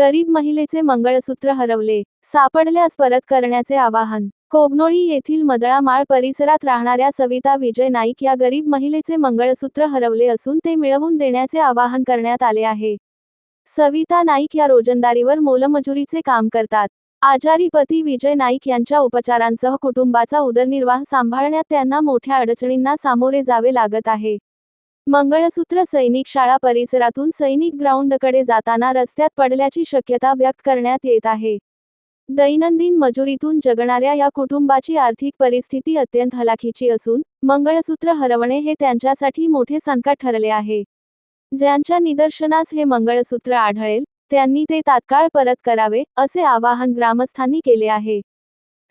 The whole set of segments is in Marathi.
गरीब महिलेचे मंगळसूत्र हरवले. सापडल्यास परत करण्याचे आवाहन. कोगनोळी येथील मदळामाळ परिसरात राहणाऱ्या सविता विजय नाईक या गरीब महिलेचे मंगळसूत्र हरवले असून ते मिळवून देण्याचे आवाहन करण्यात आले आहे. सविता नाईक या रोजंदारीवर मोलमजुरीचे काम करतात. आजारी पती विजय नाईक यांच्या उपचारांसह कुटुंबाचा उदरनिर्वाह सांभाळण्यात त्यांना मोठ्या अडचणींना सामोरे जावे लागत आहे. मंगळसूत्र सैनिक शाळा परिसरातून सैनिक ग्राउंडकडे जाताना रस्त्यात पडल्याची शक्यता व्यक्त करण्यात येत आहे. दैनंदिन मजुरीतून जगणाऱ्या या कुटुंबाची आर्थिक परिस्थिती अत्यंत हलाखीची असून मंगळसूत्र हरवणे हे त्यांच्यासाठी मोठे संकट ठरले आहे. ज्यांच्या निदर्शनास हे मंगळसूत्र आढळेल त्यांनी ते तात्काळ परत करावे असे आवाहन ग्रामस्थांनी केले आहे.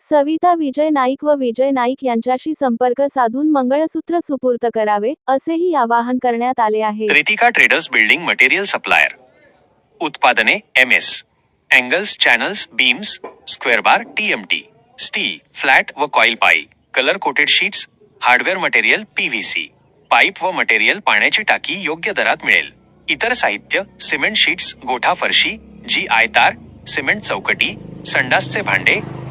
सविता विजय नाईक व विजय नाईक यांच्याशी संपर्क साधून मंगळसूत्र सुपूर्त करावे असेही आवाहन करण्यात आले आहे. Ritika traders building material supplier. उत्पादने M S. Angles channels beams square bar TMT steel flat व coil pipe. Colour coated sheets hardware material PVC pipe व मटेरियल पाण्याची टाकी योग्य दरात मिळेल. इतर साहित्य सिमेंट शीट्स गोठा फरशी जी आयतार सिमेंट चौकटी संडासचे भांडे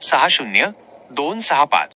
सहा शून्य दोन सहा पाच.